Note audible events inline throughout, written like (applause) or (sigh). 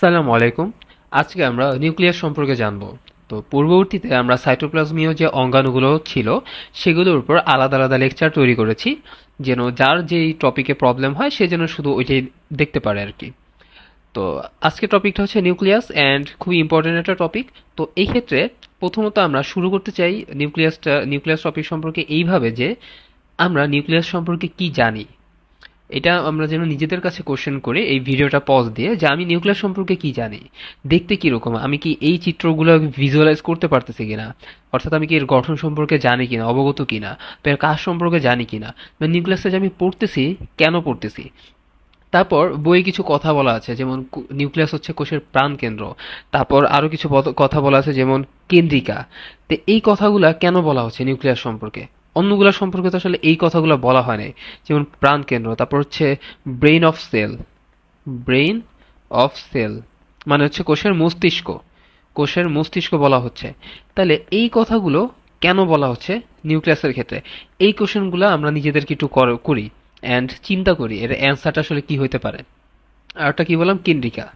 আসসালামু আলাইকুম আজকে আমরা নিউক্লিয়াস সম্পর্কে জানব। তো পূর্ববর্তীতে আমরা সাইটোপ্লাজমীয় যে অঙ্গাণুগুলো ছিল, সেগুলোর উপর আলাদা আলাদা লেকচার তৈরি করেছি, যেন যার যেই টপিকে প্রবলেম হয়, সে যেন শুধু ওইটাই দেখতে পারে আর কি। তো আজকের টপিকটা হচ্ছে নিউক্লিয়াস অ্যান্ড খুবই ইম্পর্টেন্ট একটা টপিক। তো এই ক্ষেত্রে প্রথমত আমরা শুরু করতে চাই নিউক্লিয়াসটা, নিউক্লিয়াস টপিক সম্পর্কে এইভাবে যে আমরা নিউক্লিয়াস সম্পর্কে কি জানি। এটা আমরা যেন নিজেদের কাছে কোশ্চেন করে এই ভিডিওটা পজ দিয়ে যে আমি নিউক্লিয়াস সম্পর্কে কি জানি, দেখতে কীরকম, আমি কি এই চিত্রগুলো ভিজুয়ালাইজ করতে পারতেছি কিনা? অর্থাৎ আমি কি এর গঠন সম্পর্কে জানি কিনা, অবগত কিনা, বা এর কাজ সম্পর্কে জানি কিনা, বা নিউক্লিয়াসটা যে আমি পড়তেছি, কেন পড়তেছি? তারপর বইয়ে কিছু কথা বলা আছে, যেমন নিউক্লিয়াস হচ্ছে কোষের প্রাণকেন্দ্র তারপর আরও কিছু কথা বলা আছে, যেমন কেন্দ্রিকা। তো এই কথাগুলা কেন বলা হচ্ছে নিউক্লিয়াস সম্পর্কে? অন্যগুলা সম্পর্কে তো আসলে এই কথাগুলো বলা হয় নাই। যেমন প্রাণকেন্দ্র তারপর হচ্ছে brain of cell brain of cell মানে হচ্ছে কোষের মস্তিষ্ক। কোষের মস্তিষ্ক বলা হচ্ছে। তাহলে এই কথাগুলো কেন বলা হচ্ছে নিউক্লিয়াসের ক্ষেত্রে? এই কোশ্চেনগুলো আমরা নিজেদেরকে একটু কর- অ্যান্ড চিন্তা করি এর অ্যান্সারটা আসলে কি হতে পারে। আর একটা কি বললাম? কেন্দ্রিকা।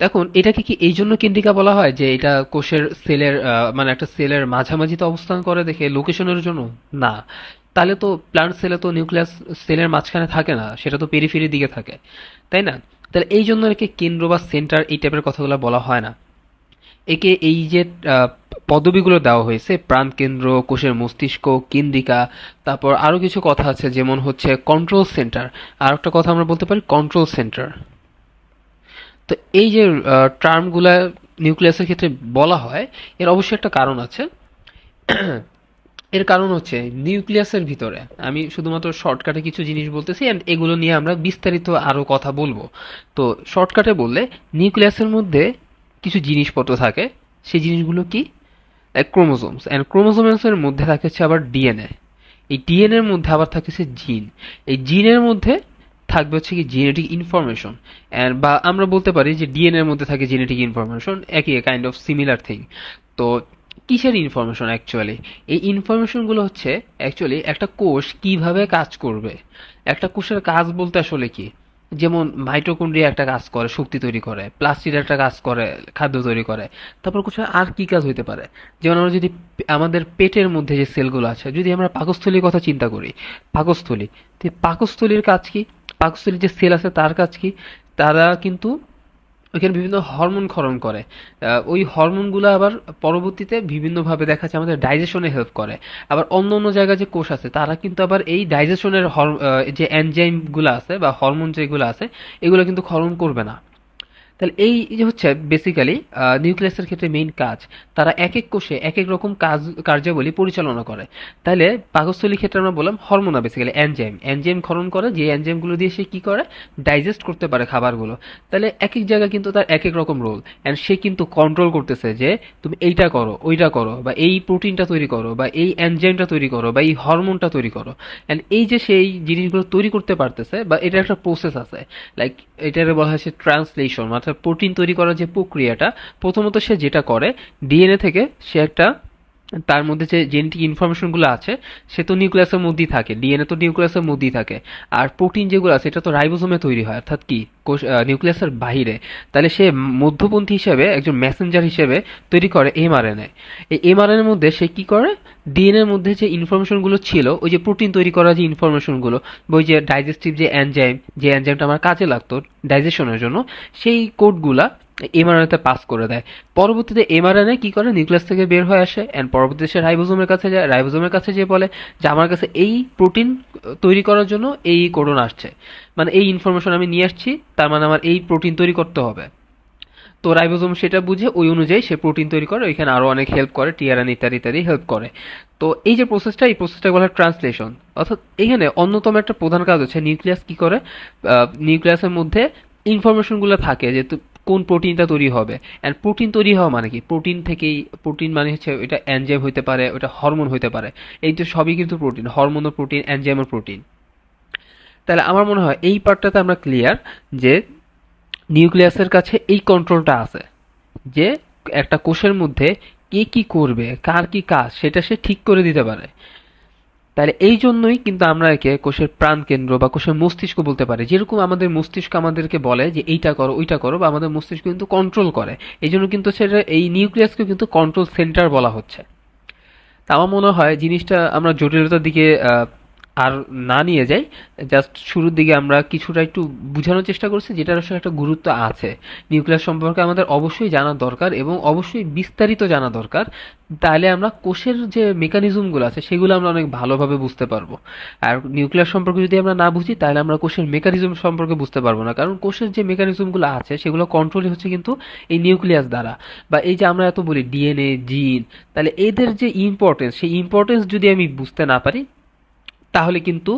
দেখুন, এটাকে কি এই জন্য কেন্দ্রিকা বলা হয় যে এটা কোষের সেলের মানে একটা সেলের মাঝামাঝিতে অবস্থান করে দেখে লোকেশনের জন্য? না। তাহলে তো প্লান্ট সেলে তো নিউক্লিয়াস সেলের মাঝখানে থাকে না, সেটা তো পেরিফেরির দিকে থাকে। তাই না? তাহলে এই জন্য একে কেন্দ্র বা সেন্টার এই টাইপের কথাগুলো বলা হয় না। একে এই যে পদবিগুলো দেওয়া হয়েছে, প্রাণকেন্দ্র, কোষের মস্তিষ্ক, কেন্দ্রিকা, তারপর আরও কিছু কথা আছে, যেমন হচ্ছে কন্ট্রোল সেন্টার আর একটা কথা আমরা বলতে পারি কন্ট্রোল সেন্টার তো এই যে টার্মগুলা নিউক্লিয়াসের ক্ষেত্রে বলা হয়, এর অবশ্যই একটা কারণ আছে। (clears throat) এর কারণ হচ্ছে নিউক্লিয়াসের ভিতরে, আমি শুধুমাত্র শর্টকাটে কিছু জিনিস বলতেছি এন্ড এগুলো নিয়ে আমরা বিস্তারিত আরও কথা বলব। তো শর্টকাটে বললে নিউক্লিয়াসের মধ্যে কিছু জিনিসপত্র থাকে, সেই জিনিসগুলো কি? ক্রোমোজোমস এন্ড ক্রোমোজোমসের মধ্যে থাকে হচ্ছে আবার ডিএনএ এই ডিএনএ এর মধ্যে আবার থাকে হচ্ছে জিন এই জিনের মধ্যে থাকবে হচ্ছে কি জেনেটিক ইনফরমেশন বা আমরা বলতে পারি যে ডিএনএ এর মধ্যে থাকে জেনেটিক ইনফরমেশন একই কাইন্ড অফ সিমিলার থিং তো কিসের ইনফরমেশন অ্যাকচুয়ালি এই ইনফরমেশনগুলো হচ্ছে অ্যাকচুয়ালি একটা কোষ কীভাবে কাজ করবে? একটা কোষের কাজ বলতে আসলে কি? যেমন মাইটোকন্ড্রিয়া একটা কাজ করে, শক্তি তৈরি করে প্লাস্টিড একটা কাজ করে, খাদ্য তৈরি করে। তারপর কোষের আর কি কাজ হইতে পারে? যেমন আমরা যদি আমাদের পেটের মধ্যে যে সেলগুলো আছে, যদি আমরা পাকস্থলীর কথা চিন্তা করি, পাকস্থলী, তো পাকস্থলীর কাজ কি? পাকস্থলীর যে সেল আছে তার কাজ কি? তারা কিন্তু ওইখানে বিভিন্ন হরমোন ক্ষরণ করে। ওই হরমোনগুলো আবার পরবর্তীতে বিভিন্নভাবে দেখা যাচ্ছে আমাদের ডাইজেশনে হেল্প করে। আবার অন্য অন্য জায়গায় যে কোষ আছে, তারা কিন্তু আবার এই ডাইজেশনের হর যে এনজাইমগুলো আছে বা হরমোন যেগুলো আছে, এগুলো কিন্তু ক্ষরণ করবে না। তাহলে এই যে হচ্ছে বেসিক্যালি নিউক্লিয়াসের ক্ষেত্রে মেইন কাজ, তারা এক এক কোষে এক এক রকম কাজ, কার্যাবলী পরিচালনা করে। তাহলে পাকস্থলীর ক্ষেত্রে আমরা বললাম হরমোনা বেসিক্যালি এনজাইম এনজাইম ক্ষরণ করে, যে এনজাইমগুলো দিয়ে সে কী করে? ডাইজেস্ট করতে পারে খাবারগুলো। তাহলে এক এক জায়গায় কিন্তু তার এক এক রকম রোল অ্যান্ড সে কিন্তু কন্ট্রোল করতেছে যে তুমি এইটা করো, ওইটা করো, বা এই প্রোটিনটা তৈরি করো, বা এই এনজাইমটা তৈরি করো, বা এই হরমোনটা তৈরি করো। অ্যান্ড এই যে সেই জিনিসগুলো তৈরি করতে পারতেছে, বা এটা একটা প্রসেস আছে। লাইক এটারে বলা হয়েছে ট্রান্সলেশন অর্থাৎ প্রোটিন তৈরি করার যে প্রক্রিয়াটা প্রথমত সে যেটা করে ডিএনএ থেকে সে একটা তার মধ্যে যে জেনেটিক ইনফরমেশনগুলো আছে, সে তো নিউক্লিয়াসের মধ্যেই থাকে ডিএনএ তো নিউক্লিয়াসের মধ্যেই থাকে। আর প্রোটিন যেগুলো আছে, এটা তো রাইবোসোমে তৈরি হয়, অর্থাৎ কি? কোষ নিউক্লিয়াসের বাইরে তাহলে সে মধ্যপন্থী হিসেবে, একজন মেসেঞ্জার হিসেবে তৈরি করে এমআরএনএ এই এমআরএনএর মধ্যে সে কি করে? ডিএনএর মধ্যে যে ইনফরমেশনগুলো ছিল, ওই যে প্রোটিন তৈরি করার যে ইনফরমেশনগুলো ওই যে ডাইজেস্টিভ যে এনজাইম যে এনজাইমটা আমার কাজে লাগতো ডাইজেশনের জন্য, সেই কোডগুলা এমআরএনএ তে পাস করে দেয়। পরবর্তীতে এমআরএনএ কি করে? নিউক্লিয়াস থেকে বের হয়ে আসে। অ্যান্ড পরবর্তীতে সে রাইবোজোমের কাছে যায়। রাইবোজোমের কাছে যে বলে যে, আমার কাছে এই প্রোটিন তৈরি করার জন্য এই কোডন আসছে। মানে এই ইনফরমেশন আমি নিয়ে আসছি, তার মানে আমার এই প্রোটিন তৈরি করতে হবে। তো রাইবোজোম সেটা বুঝে, ওই অনুযায়ী সে প্রোটিন তৈরি করে। ওইখানে আরও অনেক হেল্প করে, টিআরএন ইত্যাদি ইত্যাদি হেল্প করে। তো এই যে প্রসেসটা এই প্রসেসটা বলা হয় ট্রান্সলেশন অর্থাৎ এখানে অন্যতম একটা প্রধান কাজ হচ্ছে, নিউক্লিয়াস কী করে? নিউক্লিয়াসের মধ্যে ইনফরমেশনগুলো থাকে যে, তো কোন প্রোটিনটা তৈরি হবে? অ্যান্ড প্রোটিন তৈরি হওয়া মানে কি? প্রোটিন থেকেই প্রোটিন মানে হচ্ছে এটা এনজাইম হইতে পারে ওটা হরমোন হইতে পারে। এই তো সবই কিন্তু প্রোটিন হরমোনও প্রোটিন এনজাইমও প্রোটিন তাহলে আমার মনে হয় এই পার্টটাতে আমরা ক্লিয়ার যে নিউক্লিয়াসের কাছে এই কন্ট্রোলটা আছে। যে একটা কোষের মধ্যে কে কি করবে, কার কি কাজ, সেটা সে ঠিক করে দিতে পারে। তাহলে এই জন্যই কিন্তু আমরা একে কোষের প্রাণকেন্দ্র বা কোষের মস্তিষ্ক বলতে পারি। যেরকম আমাদের মস্তিষ্ক আমাদেরকে বলে যে এইটা করো, ওইটা করো বা আমাদের মস্তিষ্ক কিন্তু কন্ট্রোল করে। এই জন্য কিন্তু সেটা এই নিউক্লিয়াসকে কিন্তু কন্ট্রোল সেন্টার বলা হচ্ছে। তা আমার মনে হয় জিনিসটা আমরা জটিলতার দিকে আর না নিয়ে যাই জাস্ট শুরুর দিকে আমরা কিছুটা একটু বোঝানোর চেষ্টা করছি যেটার আসলে একটা গুরুত্ব আছে। নিউক্লিয়াস সম্পর্কে আমাদের অবশ্যই জানা দরকার এবং অবশ্যই বিস্তারিত জানা দরকার। তাহলে আমরা কোষের যে মেকানিজমগুলো আছে, সেগুলো আমরা অনেক ভালোভাবে বুঝতে পারব। আর নিউক্লিয়াস সম্পর্কে যদি আমরা না বুঝি, তাহলে আমরা কোষের মেকানিজম সম্পর্কে বুঝতে পারব না। কারণ কোষের যে মেকানিজমগুলো আছে, সেগুলো কন্ট্রোলই হচ্ছে কিন্তু এই নিউক্লিয়াস দ্বারা। বা এই যে আমরা এত বলি ডিএনএ জিন তাহলে এদের যে ইম্পর্টেন্স সেই ইম্পর্টেন্স যদি আমি বুঝতে না পারি তাহলে কিন্তু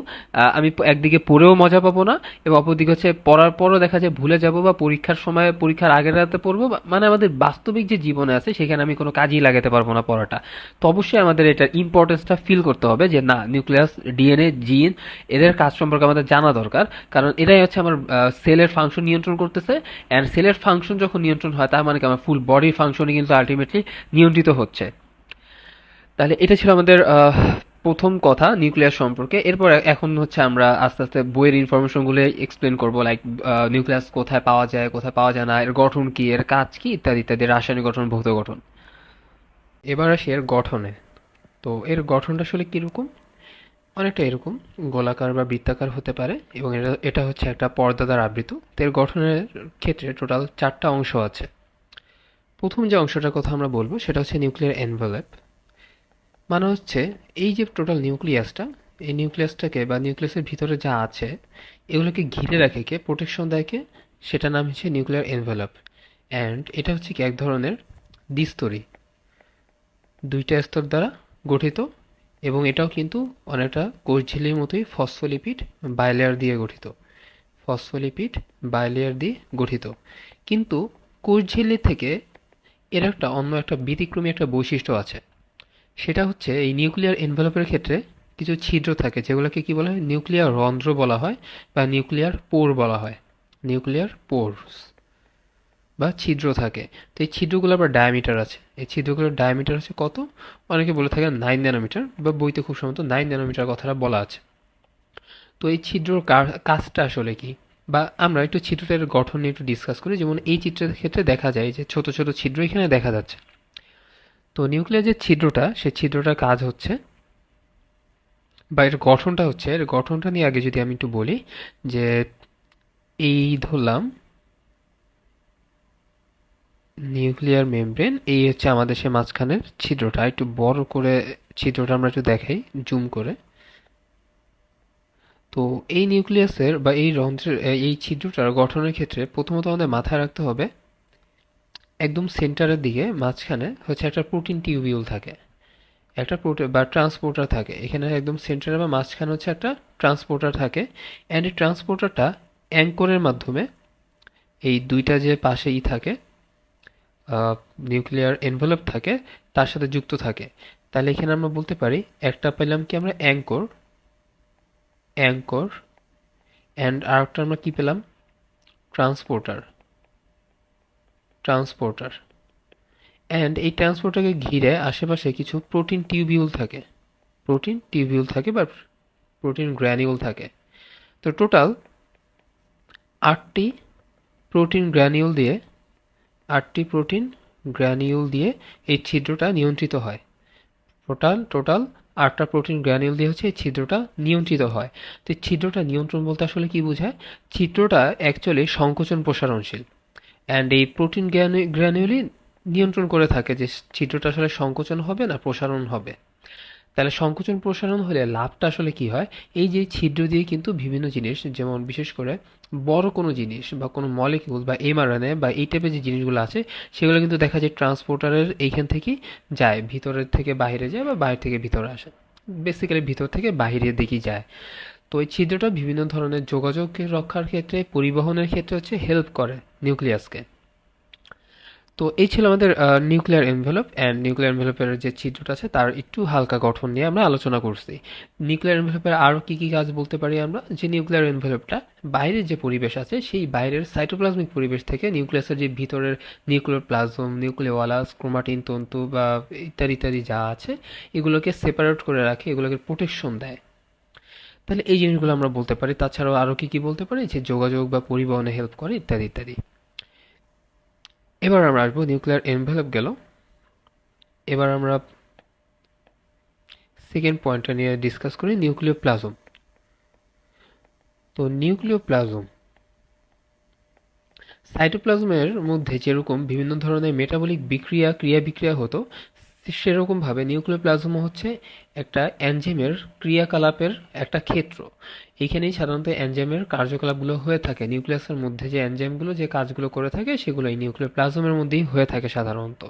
আমি একদিকে পড়েও মজা পাবো না, এবং অপরদিকে হচ্ছে পড়ার পরও দেখা যায় ভুলে যাব বা পরীক্ষার সময়, পরীক্ষার আগের রাতে পড়ব মানে আমাদের বাস্তবিক যে জীবনে আছে, সেখানে আমি কোনো কাজেই লাগাতে পারব না পড়াটা। তো অবশ্যই আমাদের এটার ইম্পর্টেন্সটা ফিল করতে হবে যে, না নিউক্লিয়াস ডিএনএ জিন এদের কাজ সম্পর্কে আমাদের জানা দরকার। কারণ এটাই হচ্ছে আমার সেলের ফাংশন নিয়ন্ত্রণ করতেছে অ্যান্ড সেলের ফাংশন যখন নিয়ন্ত্রণ হয়, তার মানে কি, আমার ফুল বডির ফাংশনই কিন্তু আলটিমেটলি নিয়ন্ত্রিত হচ্ছে। তাহলে এটা ছিল আমাদের প্রথম কথা নিউক্লিয়াস সম্পর্কে। এরপর এখন হচ্ছে আমরা আস্তে আস্তে বইয়ের ইনফরমেশনগুলো এক্সপ্লেন করব লাইক নিউক্লিয়াস কোথায় পাওয়া যায়, কোথায় পাওয়া যায় না, এর গঠন কি, এর কাজ কি, ইত্যাদি ইত্যাদি, রাসায়নিক গঠন, ভৌত গঠন। এবার আসি এর গঠনে। তো এর গঠনটা আসলে কীরকম? অনেকটা এরকম। গোলাকার বা বৃত্তাকার হতে পারে এবং এটা এটা হচ্ছে একটা পর্দা দ্বারা আবৃত। তো এর গঠনের ক্ষেত্রে টোটাল চারটা অংশ আছে। প্রথম যে অংশটার কথা আমরা বলব, সেটা হচ্ছে নিউক্লিয়ার এনভেলপ মানে হচ্ছে, এই যে টোটাল নিউক্লিয়াসটা এই নিউক্লিয়াসটাকে বা নিউক্লিয়াসের ভিতরে যা আছে, এগুলোকে ঘিরে রাখে কে? প্রোটেকশন দেয় কে? সেটার নাম হচ্ছে নিউক্লিয়ার এনভেলপ অ্যান্ড এটা হচ্ছে কি? এক ধরনের দ্বিস্তরী। দুইটা স্তর দ্বারা গঠিত এবং এটাও কিন্তু অনেকটা কোষঝিল্লির মতোই ফসফোলিপিড বাইলেয়ার দিয়ে গঠিত। ফসফোলিপিড বাইলেয়ার দিয়ে গঠিত। কিন্তু কোষঝিল্লি থেকে এর একটা অন্য একটা ব্যতিক্রমী একটা বৈশিষ্ট্য আছে। সেটা হচ্ছে এই নিউক্লিয়ার এনভেলপের ক্ষেত্রে কিছু ছিদ্র থাকে, যেগুলোকে কি বলা হয়? নিউক্লিয়ার রন্ধ্র বলা হয় বা নিউক্লিয়ার পোর বলা হয়। নিউক্লিয়ার পোরস বা ছিদ্র থাকে। তো এই ছিদ্রগুলো আবার ডায়ামিটার আছে। এই ছিদ্রগুলোর ডায়ামিটার হচ্ছে কত? অনেকে বলে থাকে নাইন ন্যানোমিটার বা বইতে খুব সম্ভবত নাইন ন্যানোমিটার কথাটা বলা আছে। তো এই ছিদ্রর কাজটা আসলে কি? বা আমরা একটু ছিদ্রটার গঠন নিয়ে একটু ডিসকাস করি। যেমন এই চিত্রের ক্ষেত্রে দেখা যায় যে ছোট ছোট ছিদ্র এখানে দেখা যাচ্ছে। তো নিউক্লিয়ার যে ছিদ্রটা, সেই ছিদ্রটার কাজ হচ্ছে, বা এর গঠনটা হচ্ছে, এর গঠনটা নিয়ে আগে যদি আমি একটু বলি, যে এই ধরলাম, নিউক্লিয়ার মেমব্রেন, এই হচ্ছে আমাদের সে মাঝখানের ছিদ্রটা। একটু বড় করে ছিদ্রটা আমরা একটু দেখাই, জুম করে। তো এই নিউক্লিয়াসের বা এই রন্ধ্রের, এই ছিদ্রটার গঠনের ক্ষেত্রে প্রথমত আমাদের মাথায় রাখতে হবে একদম সেন্টারের দিকে, মাঝখানে হচ্ছে একটা প্রোটিন টিউবিউল থাকে। একটা বা ট্রান্সপোর্টার থাকে। এখানে একদম সেন্টারে বা মাঝখানে হচ্ছে একটা ট্রান্সপোর্টার থাকে। অ্যান্ড এই ট্রান্সপোর্টারটা অ্যাঙ্করের মাধ্যমে এই দুইটা যে পাশেই থাকে নিউক্লিয়ার এনভেলপ থাকে, তার সাথে যুক্ত থাকে। তাহলে এখানে আমরা বলতে পারি, একটা পেলাম কি আমরা অ্যাঙ্কর অ্যাঙ্কর অ্যান্ড আরেকটা আমরা কি পেলাম? ট্রান্সপোর্টার। ট্রান্সপোর্টার। অ্যান্ড এই ট্রান্সপোর্টারকে ঘিরে আশেপাশে কিছু প্রোটিন টিউবিউল থাকে। প্রোটিন টিউবিউল থাকে বা প্রোটিন গ্র্যানিউল থাকে। তো টোটাল আটটি প্রোটিন গ্র্যানিউল দিয়ে, আটটি প্রোটিন গ্র্যানিউল দিয়ে এই ছিদ্রটা নিয়ন্ত্রিত হয়। টোটাল টোটাল আটটা প্রোটিন গ্র্যানিউল দিয়ে হচ্ছে এই ছিদ্রটা নিয়ন্ত্রিত হয়। তো ছিদ্রটা নিয়ন্ত্রণ বলতে আসলে কি বোঝায়? ছিদ্রটা অ্যাকচুয়ালি সংকোচন প্রসারণশীল। অ্যান্ড এই প্রোটিন গ্র্যানিউলই নিয়ন্ত্রণ করে থাকে যে ছিদ্রটা আসলে সংকোচন হবে না প্রসারণ হবে। তাহলে সংকোচন প্রসারণ হলে লাভটা আসলে কি হয়? এই যে ছিদ্র দিয়ে কিন্তু বিভিন্ন জিনিস, যেমন বিশেষ করে বড় কোনো জিনিস বা কোনো মলিকিউল বা এমআরএনএ বা এই টাইপের যে জিনিসগুলো আছে, সেগুলো কিন্তু দেখা যায় ট্রান্সপোর্টারের এইখান থেকেই যায়, ভিতরের থেকে বাইরে যায় বা বাইরে থেকে ভিতরে আসে। বেসিক্যালি ভিতর থেকে বাইরের দিকেই যায়। তো এই ছিদ্রটা বিভিন্ন ধরনের যোগাযোগ রক্ষার ক্ষেত্রে, পরিবহনের ক্ষেত্রে হচ্ছে হেল্প করে নিউক্লিয়াসকে তো এই ছিল আমাদের নিউক্লিয়ার এনভেলপ অ্যান্ড নিউক্লিয়ার এনভেলপের যে চিত্রটা আছে, তার একটু হালকা গঠন নিয়ে আমরা আলোচনা করছি। নিউক্লিয়ার এনভেলপের আরও কি কি কাজ বলতে পারি আমরা? যে নিউক্লিয়ার এনভেলপটা বাইরের যে পরিবেশ আছে, সেই বাইরের সাইটোপ্লাজমিক পরিবেশ থেকে নিউক্লিয়াসের যে ভিতরের নিউক্লিয়ার প্লাজম নিউক্লিওয়ালাস ক্রোমাটিন তন্তু বা ইত্যাদি ইত্যাদি যা আছে, এগুলোকে সেপারেট করে রাখে, এগুলোকে প্রোটেকশন দেয়। তাহলে এই জিনিসগুলো আমরা বলতে পারি। তাছাড়াও আরও কি কি বলতে পারি? যে যোগাযোগ বা পরিবহনে হেল্প করে ইত্যাদি ইত্যাদি। এবার আমরা আসব নিউক্লিয়ার এনভেলপ গেল। এবার আমরা সেকেন্ড পয়েন্টটা নিয়ে ডিসকাস করি নিউক্লিয় প্লাজম তো নিউক্লিয় প্লাজম সাইটোপ্লাজমের মধ্যে যেরকম বিভিন্ন ধরনের মেটাবলিক বিক্রিয়া ক্রিয়া বিক্রিয়া হতো সেরকমভাবে নিউক্লিওপ্লাজমও হচ্ছে একটা এনজাইমের ক্রিয়াকলাপের একটা ক্ষেত্র। এখানেই সাধারণত এনজাইমের কার্যকলাপগুলো হয়ে থাকে। নিউক্লিয়াসের মধ্যে যে এনজাইমগুলো, যে কাজগুলো করে থাকে সেগুলো এই নিউক্লিওপ্লাজমের মধ্যেই হয়ে থাকে সাধারণত।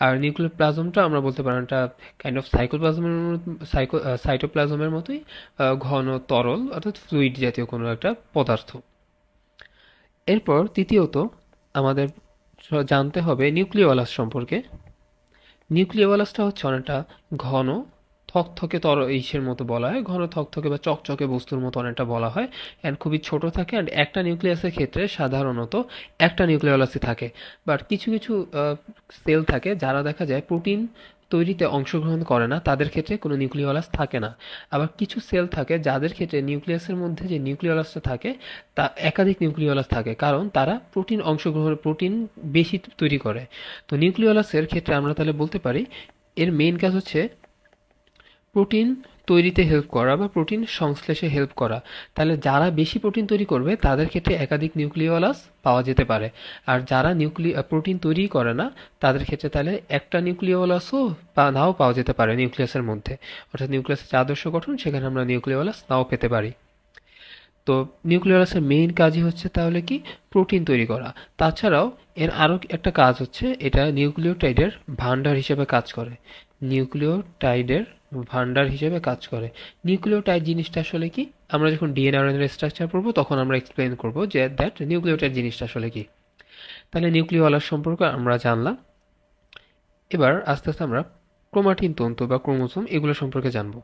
আর নিউক্লিওপ্লাজমটা আমরা বলতে পারি একটা কাইন্ড অফ সাইকোপ্লাজমের সাইকো সাইটোপ্লাজমের মতোই ঘন, তরল অর্থাৎ ফ্লুইড জাতীয় কোনো একটা পদার্থ। এরপর তৃতীয়ত আমাদের জানতে হবে নিউক্লিওলাস সম্পর্কে। নিউক্লিওলাসটা হচ্ছে অনেকটা ঘন, থকথকে তর ইসের মতো বলা হয়। ঘন, থকথকে বা চকচকে বস্তুর মতো অনেকটা বলা হয়। অ্যান্ড খুবই ছোট থাকে অ্যান্ড একটা নিউক্লিয়াসের ক্ষেত্রে সাধারণত একটা নিউক্লিওলাসই থাকে। বাট কিছু কিছু সেল থাকে যারা দেখা যায় প্রোটিন তৈরিতে অংশগ্রহণ করে না, তাদের ক্ষেত্রে কোনো নিউক্লিওলাস থাকে না। আবার কিছু সেল থাকে যাদের ক্ষেত্রে নিউক্লিয়াসের মধ্যে যে নিউক্লিওলাসটা থাকে, তা একাধিক নিউক্লিওলাস থাকে, কারণ তারা প্রোটিন অংশগ্রহণ, প্রোটিন বেশি তৈরি করে। তো নিউক্লিওলাসের ক্ষেত্রে আমরা তাহলে বলতে পারি, এর মেইন কাজ হচ্ছে প্রোটিন তৈরিতে হেল্প করা বা প্রোটিন সংশ্লেষে হেল্প করা। তাহলে যারা বেশি প্রোটিন তৈরি করবে, তাদের ক্ষেত্রে একাধিক নিউক্লিওলাস পাওয়া যেতে পারে। আর যারা নিউক্লিয় প্রোটিন তৈরি করে না, তাদের ক্ষেত্রে তাহলে একটা নিউক্লিওলাসও নাও পাওয়া যেতে পারে নিউক্লিয়াসের মধ্যে। অর্থাৎ নিউক্লিয়াসের যে আদর্শ গঠন, সেখানে আমরা নিউক্লিওলাস নাও পেতে পারি। তো নিউক্লিওলাসের মেইন কাজই হচ্ছে তাহলে কি? প্রোটিন তৈরি করা। তাছাড়াও এর আরও একটা কাজ হচ্ছে, এটা নিউক্লিওটাইডের ভান্ডার হিসেবে কাজ করে। নিউক্লিওটাইডের ভান্ডার হিসেবে কাজ করে। নিউক্লিওটাইড জিনিসটা আসলে কি? আমরা যখন ডিএনএ স্ট্রাকচার পড়ব, তখন আমরা এক্সপ্লেন করব যে দ্যাট নিউক্লিওটাইড জিনিসটা আসলে কি। তাহলে নিউক্লিওলাস সম্পর্কে আমরা জানলাম। এবার আস্তে আস্তে আমরা ক্রোমাটিন তন্তু বা ক্রোমোসোম এগুলো সম্পর্কে জানব।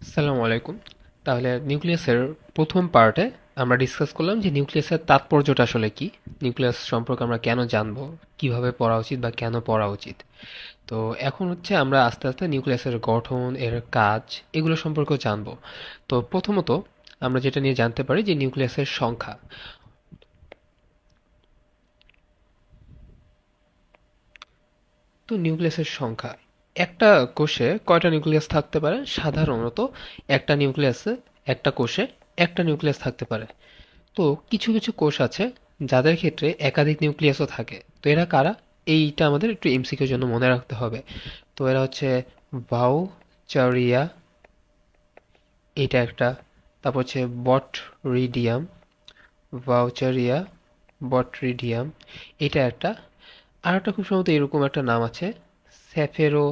আসসালামু আলাইকুম। তাহলে নিউক্লিয়াসের প্রথম পার্টে আমরা ডিসকাস করলাম যে নিউক্লিয়াসের তাৎপর্যটা আসলে কি? নিউক্লিয়াস সম্পর্কে আমরা কেন জানব? কীভাবে পড়া উচিত বা কেন পড়া উচিত? তো এখন হচ্ছে আমরা আস্তে আস্তে নিউক্লিয়াসের গঠন, এর কাজ এগুলো সম্পর্কেও জানব। তো প্রথমত আমরা যেটা নিয়ে জানতে পারি যে নিউক্লিয়াসের সংখ্যা। তো নিউক্লিয়াসের সংখ্যা। একটা কোষে কয়টা নিউক্লিয়াস থাকতে পারে? সাধারণত একটা নিউক্লিয়াসে একটা কোষে একটা নিউক্লিয়াস থাকতে পারে। তো কিছু কিছু কোষ আছে যাদের ক্ষেত্রে একাধিক নিউক্লিয়াসও থাকে। তো এরা কারা? এইটা আমাদের একটু এমসিকিউর জন্য মনে রাখতে হবে। তো এরা হচ্ছে ভাউচারিয়া এটা একটা, তারপর হচ্ছে বটরিডিয়াম ভাউচারিয়া বটরিডিয়াম, এটা একটা। আর একটা খুব সম্ভবত এরকম একটা নাম আছে, স্যাফেরো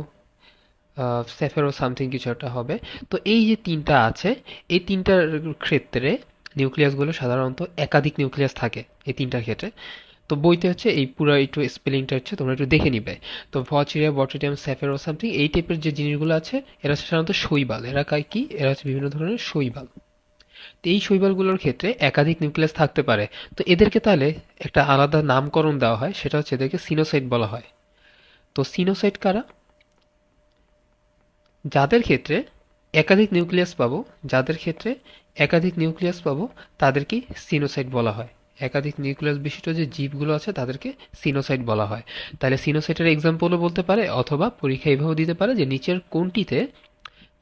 স্যাফেরো সামথিং কিছু একটা হবে। তো এই যে তিনটা আছে, এই তিনটার ক্ষেত্রে নিউক্লিয়াসগুলো সাধারণত একাধিক নিউক্লিয়াস থাকে এই তিনটার ক্ষেত্রে। তো বইতে হচ্ছে এই পুরো একটু স্পেলিংটা হচ্ছে, তোমরা একটু দেখে নিবে। তো ভচিরিয়া বট্রিডিয়াম স্যাফেরো সামথিং এই টাইপের যে জিনিসগুলো আছে, এরা সাধারণত শৈবাল। এরা কি? এরা হচ্ছে বিভিন্ন ধরনের শৈবাল। তো এই শৈবালগুলোর ক্ষেত্রে একাধিক নিউক্লিয়াস থাকতে পারে। তো এদেরকে তাহলে একটা আলাদা নামকরণ দেওয়া হয়, সেটা হচ্ছে এদেরকে সিনোসাইট বলা হয়। তো সিনোসাইট কারা? যাদের ক্ষেত্রে একাধিক নিউক্লিয়াস পাবো, যাদের ক্ষেত্রে একাধিক নিউক্লিয়াস পাবো, তাদেরকে সিনোসাইট বলা হয়। একাধিক নিউক্লিয়াস বিশিষ্ট যে জীবগুলো আছে, তাদেরকে সিনোসাইট বলা হয়। তাহলে সিনোসাইটের এক্সাম্পলও বলতে পারে, অথবা পরীক্ষা এইভাবে দিতে পারে যে নিচের কোনটিতে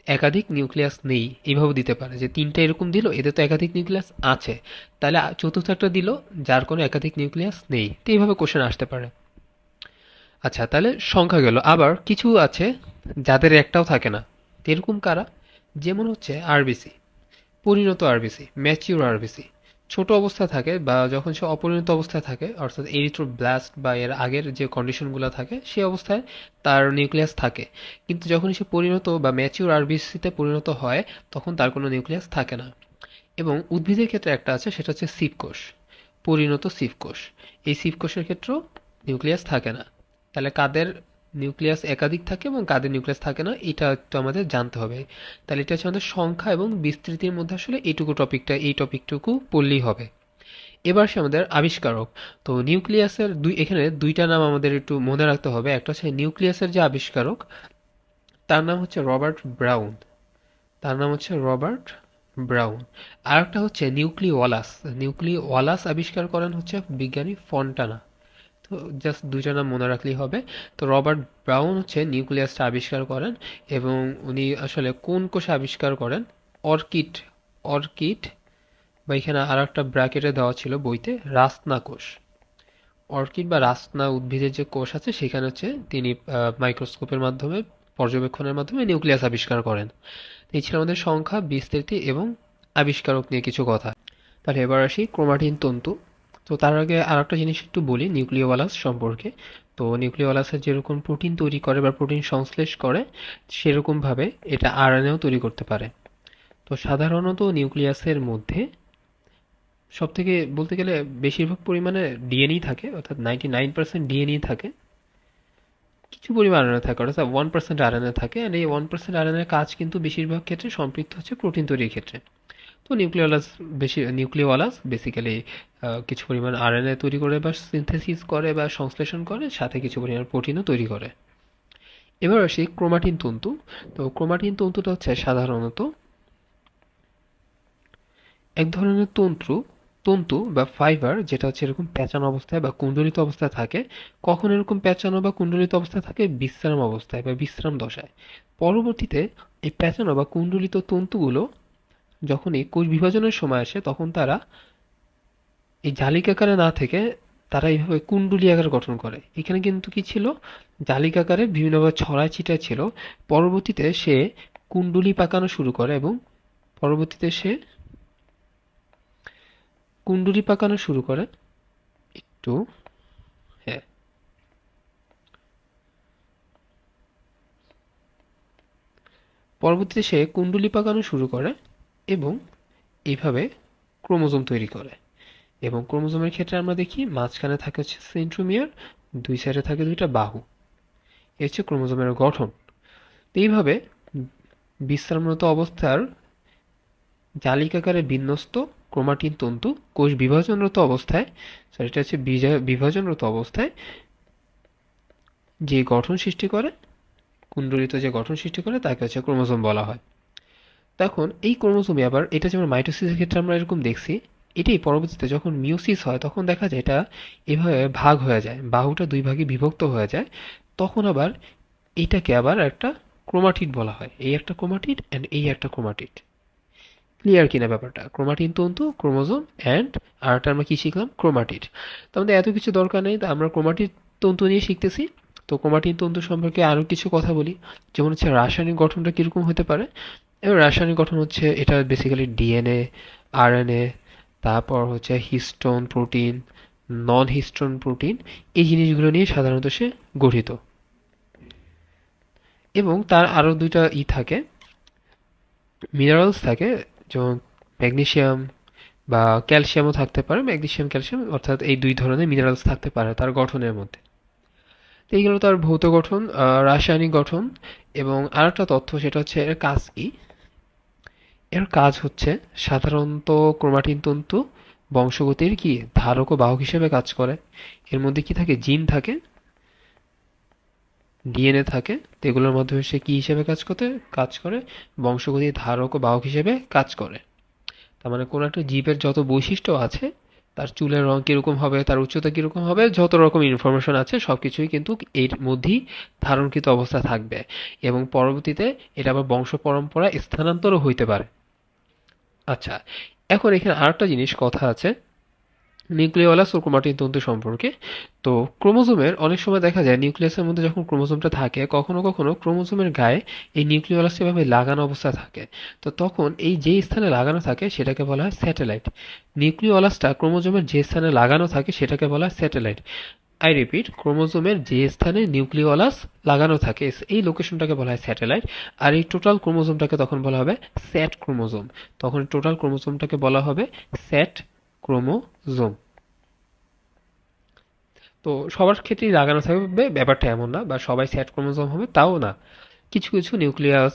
একাধিক নিউক্লিয়াস নেই, এইভাবে দিতে পারে যে তিনটা এরকম দিল, এদের তো একাধিক নিউক্লিয়াস আছে। তাহলে চতুর্থ একটা দিল, যার কোনো একাধিক নিউক্লিয়াস নেই। তো এইভাবে কোশ্চেন আসতে পারে। আচ্ছা তাহলে সংখ্যা গেল। আবার কিছু আছে যাদের একটাও থাকে না। এরকম কারা? যেমন হচ্ছে আরবিসি পরিণত আরবিসি ম্যাচিউর আরবিসি ছোট অবস্থায় থাকে বা যখন সে অপরিণত অবস্থায় থাকে, অর্থাৎ ব্লাস্ট বা এর আগের যে কন্ডিশনগুলো থাকে সেই অবস্থায় তার নিউক্লিয়াস থাকে। কিন্তু যখন সে পরিণত বা ম্যাচিউর আরবিসিতে পরিণত হয়, তখন তার কোনো নিউক্লিয়াস থাকে না। এবং উদ্ভিদের ক্ষেত্রে একটা আছে, সেটা হচ্ছে সিপ কোষ পরিণত সিভ কোষ এই সিভ কোষের ক্ষেত্রেও নিউক্লিয়াস থাকে না। তাহলে কাদের নিউক্লিয়াস একাধিক থাকে এবং কাদের নিউক্লিয়াস থাকে না, এটা একটু আমাদের জানতে হবে। তাহলে এটা হচ্ছে আমাদের সংখ্যা এবং বিস্তৃতির মধ্যে আসলে এইটুকু টপিকটা, এই টপিকটুকু পড়লেই হবে। এবার সে আমাদের আবিষ্কারক। তো নিউক্লিয়াসের দুই, এখানে দুইটা নাম আমাদের একটু মনে রাখতে হবে। একটা হচ্ছে নিউক্লিয়াসের যে আবিষ্কারক, তার নাম হচ্ছে রবার্ট ব্রাউন। তার নাম হচ্ছে রবার্ট ব্রাউন। আর একটা হচ্ছে নিউক্লিওয়ালাস। নিউক্লিওয়ালাস আবিষ্কার করেন হচ্ছে বিজ্ঞানী ফন্টানা। জাস্ট দুইটা নাম মনে রাখলেই হবে। তো রবার্ট ব্রাউন হচ্ছে নিউক্লিয়াসটা আবিষ্কার করেন এবং উনি আসলে কোন কোষে আবিষ্কার করেন? অর্কিড অর্কিড বা এখানে আর একটা ব্র্যাকেটে দেওয়া ছিল বইতে, রাসনা কোষ। অর্কিড বা রাসনা উদ্ভিদের যে কোষ আছে, সেখানে হচ্ছে তিনি মাইক্রোস্কোপের মাধ্যমে, পর্যবেক্ষণের মাধ্যমে নিউক্লিয়াস আবিষ্কার করেন। এই ছিল আমাদের সংখ্যা বিস্তৃতি এবং আবিষ্কারক নিয়ে কিছু কথা। তাহলে এবার আসি ক্রোমাটিন তন্তু। তো তার আগে আর একটা জিনিস একটু বলি নিউক্লিওয়ালাস সম্পর্কে। তো নিউক্লিওয়ালাসের যেরকম প্রোটিন তৈরি করে বা প্রোটিন সংশ্লেষ করে, সেরকমভাবে এটা আরএনএও তৈরি করতে পারে। তো সাধারণত নিউক্লিয়াসের মধ্যে সব থেকে বলতে গেলে বেশিরভাগ পরিমাণে ডিএনই থাকে, অর্থাৎ নাইনটি নাইন পার্সেন্ট ডিএনই থাকে। কিছু পরিমাণ আরএনএ থাকে, অর্থাৎ ওয়ান পার্সেন্ট আরএনএ থাকে। আর এই ওয়ান পার্সেন্ট আরএনএর কাজ কিন্তু বেশিরভাগ ক্ষেত্রে সম্পৃক্ত হচ্ছে প্রোটিন তৈরির ক্ষেত্রে। তো নিউক্লিওলাস বেশি নিউক্লিওয়ালাস বেসিক্যালি কিছু পরিমাণ আরএনএ তৈরি করে বা সিনথেসিস করে বা সংশ্লেষণ করে, সাথে কিছু পরিমাণ প্রোটিনও তৈরি করে। এবার আসি ক্রোমাটিন তন্তু। তো ক্রোমাটিন তন্তুটা হচ্ছে সাধারণত এক ধরনের তন্তু তন্তু বা ফাইবার যেটা হচ্ছে এরকম পেঁচানো অবস্থায় বা কুণ্ডলিত অবস্থায় থাকে, কখন এরকম পেঁচানো বা কুণ্ডলিত অবস্থায় থাকে? বিশ্রাম অবস্থায় বা বিশ্রাম দশায়। পরবর্তীতে এই পেঁচানো বা কুণ্ডলিত তন্তুগুলো যখন এই কোষ বিভাজনের সময় আসে, তখন তারা এই জালিকাকারে না থেকে তারা এইভাবে কুণ্ডলী আকার গঠন করে। এখানে কিন্তু কি ছিল? জালিকাকারে বিভিন্নভাবে ছড়ায় ছিটায় ছিল। পরবর্তীতে সে কুণ্ডলী পাকানো শুরু করে এবং পরবর্তীতে সে কুণ্ডলী পাকানো শুরু করে। একটু হ্যাঁ। পরবর্তীতে সে কুণ্ডলী পাকানো শুরু করে। এবং এইভাবে ক্রোমোজোম তৈরি করে। এবং ক্রোমোজোমের ক্ষেত্রে আমরা দেখি মাঝখানে থাকে হচ্ছে সেন্ট্রোমিয়ার দুই সাইডে থাকে দুইটা বাহু। এ হচ্ছে ক্রোমোজোমের গঠন। এইভাবে বিশ্রামরত অবস্থার জালিকাকারে বিন্যস্ত ক্রোমাটিন তন্তু কোষ বিভাজনরত অবস্থায় সরি এটা হচ্ছে বিভাজনরত অবস্থায় যে গঠন সৃষ্টি করে, কুণ্ডলিত যে গঠন সৃষ্টি করে, তাকে হচ্ছে ক্রোমোজোম বলা হয়। তখন এই ক্রোমোজোমে আবার এটা যেমন মাইটোসিসের ক্ষেত্রে আমরা এরকম দেখছি, এটাই পরবর্তীতে যখন মিউসিস হয় তখন দেখা যায় এটা এভাবে ভাগ হয়ে যায়, বাহুটা দুই ভাগে বিভক্ত হয়ে যায়, তখন আবার এটাকে আবার একটা ক্রোমাটিড বলা হয়। এই একটা ক্রোমাটিড অ্যান্ড এই একটা ক্রোমাটিড। ক্লিয়ার কিনা ব্যাপারটা? ক্রোমাটিন তন্তু, ক্রোমোজোম অ্যান্ড আরটা আমরা কি শিখলাম? ক্রোমাটিড। তো আমাদের এত কিছু দরকার নেই, তা আমরা ক্রোমাটিড তন্তু নিয়ে শিখতেছি। তো ক্রোমাটিন তন্তু সম্পর্কে আরও কিছু কথা বলি, যেমন হচ্ছে রাসায়নিক গঠনটা কীরকম হতে পারে? এবার রাসায়নিক গঠন হচ্ছে, এটা বেসিক্যালি ডিএনএ আরএনএ তারপর হচ্ছে histone protein non histone protein এই জিনিসগুলো নিয়ে সাধারণত সে গঠিত। এবং তার আরও দুইটা ই থাকে মিনারেলস থাকে, যেমন ম্যাগনেশিয়াম বা ক্যালসিয়ামও থাকতে পারে ম্যাগনেশিয়াম ক্যালসিয়াম অর্থাৎ এই দুই ধরনের মিনারেলস থাকতে পারে তার গঠনের মধ্যে। তো এইগুলো তার ভৌত গঠন রাসায়নিক গঠন, এবং আরেকটা তথ্য সেটা হচ্ছে এর কাজ কি? এর কাজ হচ্ছে সাধারণত ক্রোমাটিন তন্তু বংশগতির কি ধারক ও বাহক হিসেবে কাজ করে। এর মধ্যে কি থাকে? জিন থাকে, ডিএনএ থাকে, এগুলোর মাধ্যমে সে কি হিসেবে কাজ করতে? কাজ করে বংশগতির ধারক ও বাহক হিসেবে কাজ করে। তার মানে কোনো একটা জীবের যত বৈশিষ্ট্য আছে, তার চুলের রং কীরকম হবে, তার উচ্চতা কীরকম হবে, যত রকম ইনফরমেশন আছে সব কিছুই কিন্তু এর মধ্যেই ধারণকৃত অবস্থা থাকবে। এবং পরবর্তীতে এটা আবার বংশ পরম্পরা স্থানান্তরও হইতে পারে। আচ্ছা এখন এখানে আরেকটা জিনিস, কথা আছে। নিউক্লিওলাস ও ক্রোমাটিন তন্তু সম্পর্কে। তো ক্রোমোজোমের, অনেক সময় দেখা যায়, নিউক্লিয়াসের মধ্যে যখন ক্রোমোজোমটা থাকে, কখনো কখনো ক্রোমোজোমের গায়ে এই নিউক্লিওলাস এভাবে লাগানো অবস্থা থাকে। তো তখন এই যে স্থানে লাগানো থাকে, সেটাকে বলা হয় স্যাটেলাইট। নিউক্লিওলাসটা ক্রোমোজোমের যে স্থানে লাগানো থাকে, সেটাকে বলা হয় স্যাটেলাইট। আই রিপিট ক্রোমোজোমের যে স্থানে নিউক্লিওলাস লাগানো থাকে, এই লোকেশনটাকে বলা হয় স্যাটেলাইট, আর এই টোটাল ক্রোমোজোমটাকে তখন বলা হবে স্যাট ক্রোমোজোম। তখন টোটাল ক্রোমোজোমটাকে বলা হবে স্যাট ক্রোমোজোম। তো সবার ক্ষেত্রেই লাগানো থাকবে, ব্যাপারটা এমন না, বা সবাই স্যাট ক্রোমোজোম হবে, তাও না। কিছু কিছু নিউক্লিয়াস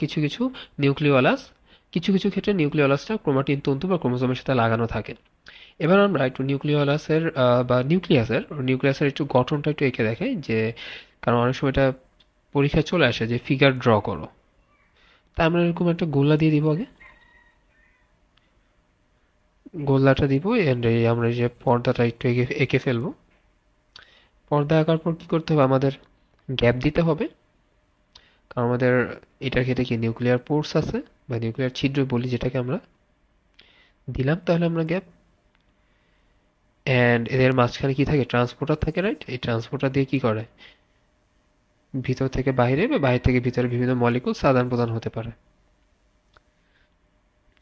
কিছু কিছু নিউক্লিওলাস, কিছু কিছু ক্ষেত্রে নিউক্লিওলাসটা ক্রোমাটিন তন্তু বা ক্রোমোজোমের সাথে লাগানো থাকে। এবার আমরা একটু নিউক্লিওলাসের বা নিউক্লিয়াসের নিউক্লিয়াসের একটু গঠনটা একটু এঁকে দেখাই, যে কারণ অনেক সময় এটা পরীক্ষায় চলে আসে যে ফিগার ড্র করো। তাই আমরা এরকম একটা গোল্লা দিয়ে দিব আগে। গোল্লাটা দিব এই আমরা যে পর্দাটা একটু এঁকে এঁকে ফেলব। পর্দা আঁকার পর কী করতে হবে? আমাদের গ্যাপ দিতে হবে। কারণ আমাদের এটার ক্ষেত্রে কি নিউক্লিয়ার পোর্স আছে, বা নিউক্লিয়ার ছিদ্র বলি যেটাকে আমরা। দিলাম, তাহলে আমরা গ্যাপ অ্যান্ড এদের মাঝখানে কি থাকে? ট্রান্সপোর্টার থাকে রাইট এই ট্রান্সপোর্টার দিয়ে কি করে? ভিতর থেকে বাইরে বা বাইরে থেকে ভিতরে বিভিন্ন মলিকুলস আদান প্রদান হতে পারে।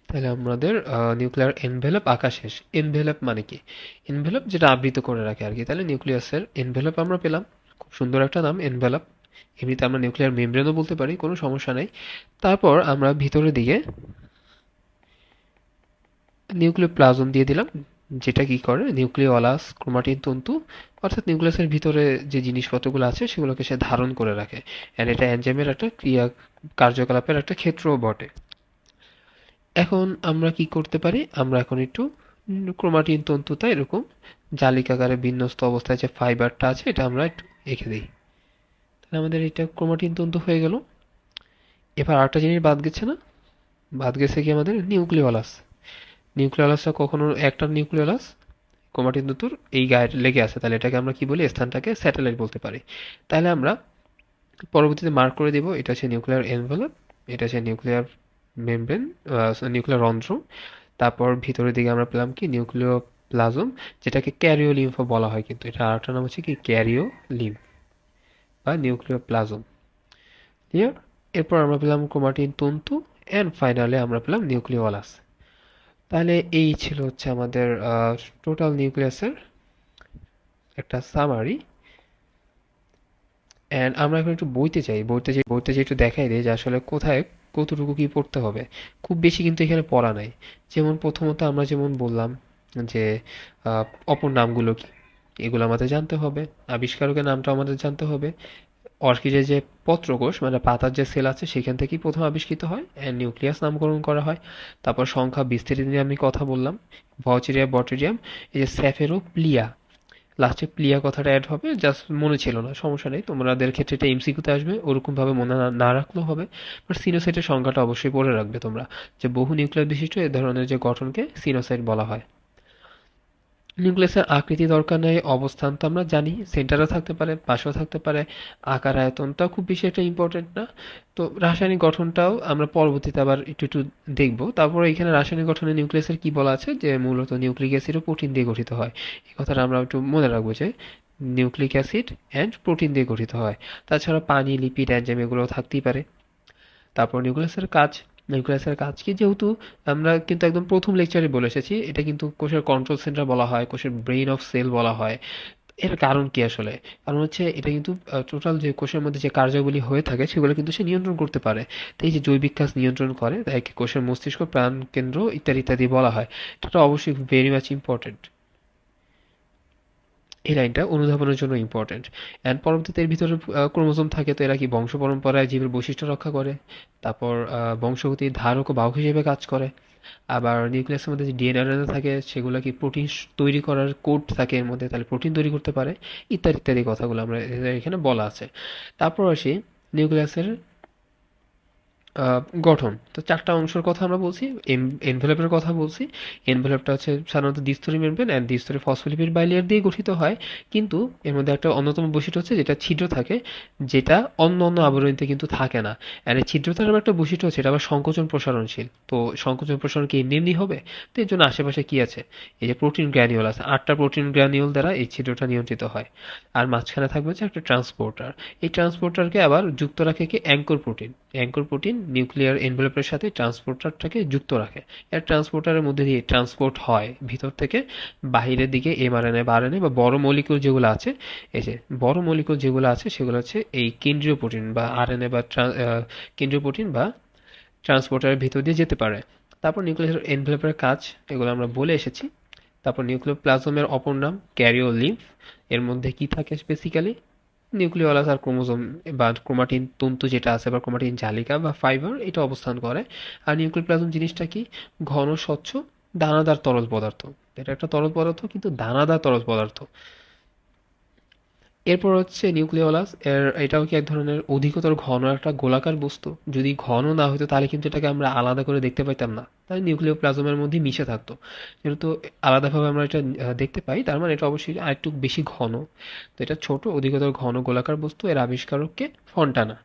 তাহলে আমাদের নিউক্লিয়ার এনভেলপ আঁকা শেষ। এনভেলপ মানে কি? এনভেলপ যেটা আবৃত করে রাখে আর কি। তাহলে নিউক্লিয়াসের এনভেলপ আমরা পেলাম। খুব সুন্দর একটা নাম এনভেলপ এমনিতে আমরা নিউক্লিয়ার মেমব্রেনও বলতে পারি, কোনো সমস্যা নেই। তারপর আমরা ভিতরের দিকে নিউক্লিওপ্লাজম দিয়ে দিলাম। যেটা কি করে? নিউক্লিওলাস, ক্রোমাটিন, তন্তু, অর্থাৎ নিউক্লিয়াসের ভিতরে যে জিনিসপত্রগুলো আছে, সেগুলোকে সে ধারণ করে রাখে। অ্যান্ড এটা এনজাইমের একটা ক্রিয়া, কার্যকলাপের একটা ক্ষেত্রও বটে। এখন আমরা কি করতে পারি? আমরা এখন একটু ক্রোমাটিন তন্তুটা এরকম জালিকাকারে বিন্যস্ত অবস্থায় যে ফাইবারটা আছে, এটা আমরা একটু এঁকে দিই। তাহলে আমাদের এটা ক্রোমাটিন, তন্তু হয়ে গেল। এবার আরেকটা জিনিস বাদ গেছে না? বাদ গেছে কি আমাদের? নিউক্লিওলাস। নিউক্লিওলাসটা কখনো একটা নিউক্লিওলাস ক্রোমাটিন তন্তুর এই গায়ে লেগে আছে। তাহলে এটাকে আমরা কি বলি? স্থানটাকে স্যাটেলাইট বলতে পারি। তাহলে আমরা পরবর্তীতে মার্ক করে দেব, এটা হচ্ছে নিউক্লিয়ার এনভেলপ এটা হচ্ছে নিউক্লিয়ার মেমব্রেন নিউক্লিয়ার রন্ধ্র তারপর ভিতরের দিকে আমরা পেলাম কি? নিউক্লিয় প্লাজম যেটাকে ক্যারিও লিম্ফ বলা হয় কিন্তু। এটা আরেকটা নাম হচ্ছে কি? ক্যারিও লিম্ফ বা নিউক্লিয় প্লাজম ক্লিয়ার এরপর আমরা পেলাম ক্রোমাটিন তন্তু অ্যান্ড ফাইনালে আমরা পেলাম নিউক্লিওলাস তাহলে এই ছিল হচ্ছে আমাদের টোটাল নিউক্লিয়াসের একটা সামারি অ্যান্ড আমরা এখন একটু বইতে চাই বইতে চাই বইতে চাই একটু দেখাই দিই যে আসলে কোথায় কতটুকু কি পড়তে হবে। খুব বেশি কিন্তু এখানে পড়া নাই। যেমন প্রথমত আমরা যেমন বললাম যে অপর নামগুলো কি? এগুলো আমাদের জানতে হবে। আবিষ্কারকের নামটা আমাদের জানতে হবে। অর্কিডের যে পত্রকোষ মানে পাতার যে সেল আছে, সেখান থেকেই প্রথম আবিষ্কৃত হয় অ্যান্ড নিউক্লিয়াস নামকরণ করা হয়। তারপর সংখ্যা বিস্তারিত নিয়ে আমি কথা বললাম। ভচেরিয়া বটেরিয়াম এই যে স্যাফেরো প্লিয়া লাস্টে প্লিয়া কথাটা অ্যাড হবে জাস্ট মনে ছিল না, সমস্যা নেই। তোমাদের ক্ষেত্রে এটা এমসিকিউতে আসবে, ওরকমভাবে মনে না রাখলেও হবে। বাট সিনোসাইটের সংখ্যাটা অবশ্যই পড়ে রাখবে তোমরা, যে বহু নিউক্লিয়ার বিশিষ্ট এ ধরনের যে গঠনকে সিনোসাইট বলা হয়। নিউক্লিয়াসের আকৃতি দরকার নেই, অবস্থান তো আমরা জানি, সেন্টারও থাকতে পারে, পাশেও থাকতে পারে, আকার আয়তনটাও খুব বেশি একটা ইম্পর্টেন্ট না। তো রাসায়নিক গঠনটাও আমরা পরবর্তীতে আবার একটু একটু দেখব। তারপর এখানে রাসায়নিক গঠনে নিউক্লিয়াসের কি বলা আছে? যে মূলত নিউক্লিক অ্যাসিড ও প্রোটিন দিয়ে গঠিত হয়। এই কথাটা আমরা একটু মনে রাখব যে নিউক্লিক অ্যাসিড অ্যান্ড প্রোটিন দিয়ে গঠিত হয়। তাছাড়া পানি লিপিড অ্যানজাইম এগুলোও থাকতেই পারে। তারপর নিউক্লিয়াসের কাজ নিউক্লিয়াসের কাজ কি? যেহেতু আমরা কিন্তু একদম প্রথম লেকচারে বলে এসেছি, এটা কিন্তু কোষের কন্ট্রোল সেন্টার বলা হয়, কোষের ব্রেইন অফ সেল বলা হয়। এর কারণ কি আসলে? কারণ হচ্ছে এটা কিন্তু টোটাল যে কোষের মধ্যে যে কার্যগুলি হয়ে থাকে, সেগুলো কিন্তু সে নিয়ন্ত্রণ করতে পারে। তো এই যে জৈবিক কাজ নিয়ন্ত্রণ করে তাই কোষের মস্তিষ্ক, প্রাণ কেন্দ্র ইত্যাদি ইত্যাদি বলা হয় এটা অবশ্যই ভেরি মাচ ইম্পর্টেন্ট এই লাইনটা অনুধাবনের জন্য ইম্পর্টেন্ট অ্যান্ড পরবর্তীতে এর ভিতরে ক্রোমোজোম থাকে, তো এরা কি বংশ পরম্পরায় জীবের বৈশিষ্ট্য রক্ষা করে? তারপর বংশগতির ধারক ও বাহক হিসেবে কাজ করে। আবার নিউক্লিয়াসের মধ্যে যে ডিএনএ থাকে, সেগুলো কি প্রোটিন তৈরি করার কোড থাকে এর মধ্যে, তাহলে প্রোটিন তৈরি করতে পারে, ইত্যাদি ইত্যাদি কথাগুলো আমরা এখানে বলা আছে। তারপর আসি, নিউক্লিয়াসের গঠন। তো চারটা অংশের কথা আমরা বলছি এনভেলপের কথা বলছি। এনভেলপটা হচ্ছে সাধারণত দ্বিস্তরী মেমব্রেন অ্যান্ড দ্বিস্তরী ফসফোলিপিড বাইলেয়ার দিয়ে গঠিত হয়। কিন্তু এর মধ্যে একটা অন্যতম বৈশিষ্ট্য হচ্ছে যেটা ছিদ্র থাকে, যেটা অন্য অন্য আবরণীতে কিন্তু থাকে না। আর এই ছিদ্রতার একটা বৈশিষ্ট্য হচ্ছে, এটা আবার সংকোচন প্রসারণশীল। তো সংকোচন প্রসারণ কি এমনি এমনি হবে? তো এর জন্য আশেপাশে কি আছে? এই যে প্রোটিন গ্র্যানিউল আছে। আটটা প্রোটিন গ্র্যানিউল দ্বারা এই ছিদ্রটা নিয়ন্ত্রিত হয়। আর মাঝখানে থাকবে হচ্ছে একটা ট্রান্সপোর্টার এই ট্রান্সপোর্টারকে আবার যুক্ত রাখে কি? Anchor protein anchor protein nuclear এনভেলপের সাথে ট্রান্সপোর্টারটাকে যুক্ত রাখে। এর ট্রান্সপোর্টারের মধ্যে দিয়ে ট্রান্সপোর্ট হয়। ভিতর থেকে বাহিরের দিকে এমআরএনএ বা আরএনএ বা বড় মলিকুল যেগুলো আছে, এই যে বড় মলিকুল যেগুলো আছে, সেগুলো হচ্ছে এই কেন্দ্রীয় প্রোটিন বা আরএনএ বা কেন্দ্রীয় প্রোটিন বা ট্রান্সপোর্টারের ভিতর দিয়ে যেতে পারে। তারপর নিউক্লিয়ার এনভেলপের কাজ, এগুলো আমরা বলে এসেছি। তারপর নিউক্লিওপ্লাজমের অপর নাম ক্যারিও লিম্ফ এর মধ্যে কি থাকে বেসিক্যালি নিউক্লিওলাস আর ক্রোমোজোম বা ক্রোমাটিন তন্তু যেটা আছে বা ক্রোমাটিন জালিকা বা ফাইবার, এটা অবস্থান করে। আর নিউক্লিওপ্লাজম জিনিসটা কি? ঘন, স্বচ্ছ, দানাদার তরল পদার্থ। এটা একটা তরল পদার্থ, কিন্তু দানাদার তরল পদার্থ। এরপর হচ্ছে নিউক্লিওলাস এর এটাও কি এক ধরনের অধিকতর ঘন একটা গোলাকার বস্তু? যদি ঘন না হতো তাহলে কিন্তু এটাকে আমরা আলাদা করে দেখতে পাইতাম না। তাই তাহলে নিউক্লিওপ্লাজমের মধ্যে মিশে থাকতো। যেহেতু আলাদাভাবে আমরা এটা দেখতে পাই, তার মানে এটা অবশ্যই আরেকটু বেশি ঘন। তো এটা ছোট, অধিকতর ঘন গোলাকার বস্তু, এর আবিষ্কারককে ফন্টানা।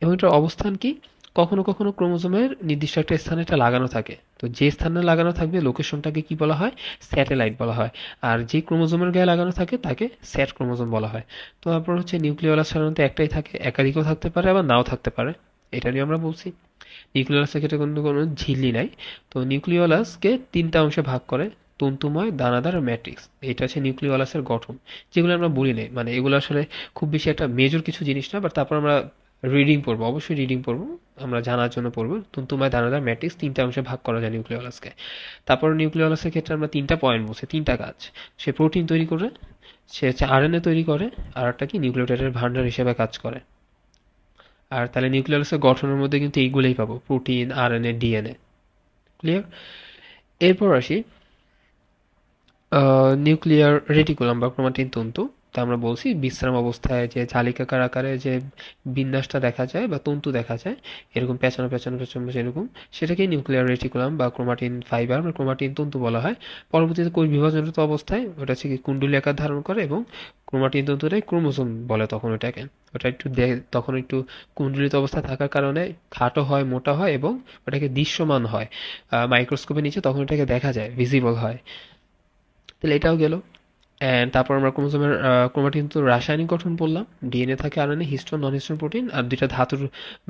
এবং এটার অবস্থান কি? কখনো কখনো ক্রোমোজোমের নির্দিষ্ট একটা স্থানে এটা লাগানো থাকে। তো যে স্থানে লাগানো থাকবে লোকেশনটাকে কি বলা হয়? স্যাটেলাইট বলা হয়। আর যে ক্রোমোজোমের গায়ে লাগানো থাকে, তাকে স্যাট ক্রোমোজোম বলা হয়। তো তারপর হচ্ছে নিউক্লিওলাস সাধারণত একটাই থাকে, একাধিকও থাকতে পারে, আবার নাও থাকতে পারে। এটা নিয়ে আমরা বলছি। নিউক্লিওলাসের ক্ষেত্রে কিন্তু কোনো ঝিল্লি নাই। তো নিউক্লিওলাসকে তিনটা অংশে ভাগ করে, তন্তুময়, দানাদার ম্যাট্রিক্স। এটা হচ্ছে নিউক্লিওলাসের গঠন। যেগুলো আমরা বলি নাই। মানে এগুলো আসলে খুব বেশি একটা মেজর কিছু জিনিস না বাট তারপর আমরা রিডিং পড়ব, অবশ্যই রিডিং পড়ব, আমরা জানার জন্য পড়ব। তন্তুময় দানাদার ম্যাট্রিক্স তিনটা অংশে ভাগ করা যায় নিউক্লিওলাসকে তারপর নিউক্লিওলাসের ক্ষেত্রে আমরা তিনটা পয়েন্ট বলছি তিনটা কাজ সে প্রোটিন তৈরি করে, সে হচ্ছে আরএনএ তৈরি করে, আর একটা কি নিউক্লিওটাইডের ভান্ডার হিসেবে কাজ করে। আর তাহলে নিউক্লিয়াসের গঠনের মধ্যে কিন্তু এইগুলোই পাবো প্রোটিন আরএনএ ডিএনএ ক্লিয়ার এরপর আসি নিউক্লিয়ার রেটিকুলাম বা ক্রোমাটিন তন্তু। তা আমরা বলছি বিশ্রাম অবস্থায় যে জালিকাকার আকারে যে বিন্যাসটা দেখা যায় বা তন্তু দেখা যায়, এরকম পেঁচানো পেঁচানো পেঁচানো এরকম সেটাকেই নিউক্লিয়ার রেটিকুলাম বা ক্রোমাটিন ফাইবার বা ক্রোমাটিন তন্তু বলা হয়। পরবর্তীতে কোষ বিভাজনরত অবস্থায় ওটা হচ্ছে কি কুণ্ডলী আকার ধারণ করে এবং ক্রোমাটিন তন্তুটাই ক্রোমোসোম বলে তখন ওটাকে। ওটা একটু তখন একটু কুণ্ডলিত অবস্থায় থাকার কারণে খাটো হয়, মোটা হয় এবং ওটাকে দৃশ্যমান হয়। মাইক্রোস্কোপের নিচে তখন ওটাকে দেখা যায় ভিজিবল হয়। তাহলে এটাও গেল। অ্যান্ড তারপর আমরা ক্রোমোসোমের ক্রোমাটিন তো রাসায়নিক গঠন বললাম ডিএনএ থাকে RNA, histone non histone protein, আর দুইটা ধাতুর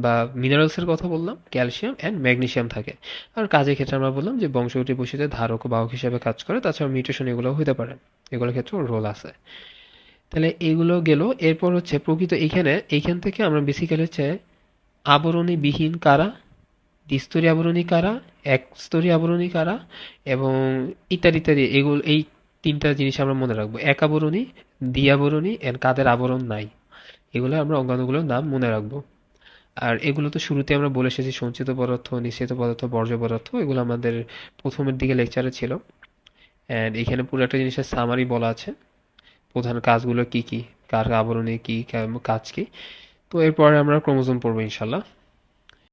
বা মিনারেলসের কথা বললাম, ক্যালসিয়াম অ্যান্ড ম্যাগনেসিয়াম থাকে। আর কাজের ক্ষেত্রে আমরা বললাম যে বংশগতি বৈশিষ্ট্যে ধারক বাহক হিসেবে কাজ করে, তাছাড়া মিউটেশন এগুলো হতে পারে। এগুলোর ক্ষেত্রেও রোল আছে। তাহলে এগুলো গেল, এরপর হচ্ছে প্রকৃত এইখানে, এইখান থেকে আমরা বেসিক্যালি হচ্ছে আবরণী বিহীন কারা, দ্বিস্তরী আবরণী কারা, একস্তরী আবরণী কারা, এবং ইত্যাদি ইত্যাদি, এগুলো, এই তিনটা জিনিস আমরা মনে রাখব। এক আবরণী, দ্বি আবরণী এন্ড কাদের আবরণ নাই। এগুলো আমরা অঙ্গাণুগুলোর নাম মনে রাখব। আর এগুলো তো শুরুতে আমরা বলে এসেছি, সঞ্চিত পদার্থ, নিঃসৃত পদার্থ, বর্জ্য পদার্থ, এগুলো আমাদের প্রথমের দিকে লেকচারে ছিল। অ্যান্ড এখানে পুরো একটা জিনিসের সামারি বলা আছে। প্রধান কাজগুলো কি কি, কার আবরণে কি কাজ কি। তো এরপরে আমরা ক্রোমোজোম পড়ব ইনশাল্লাহ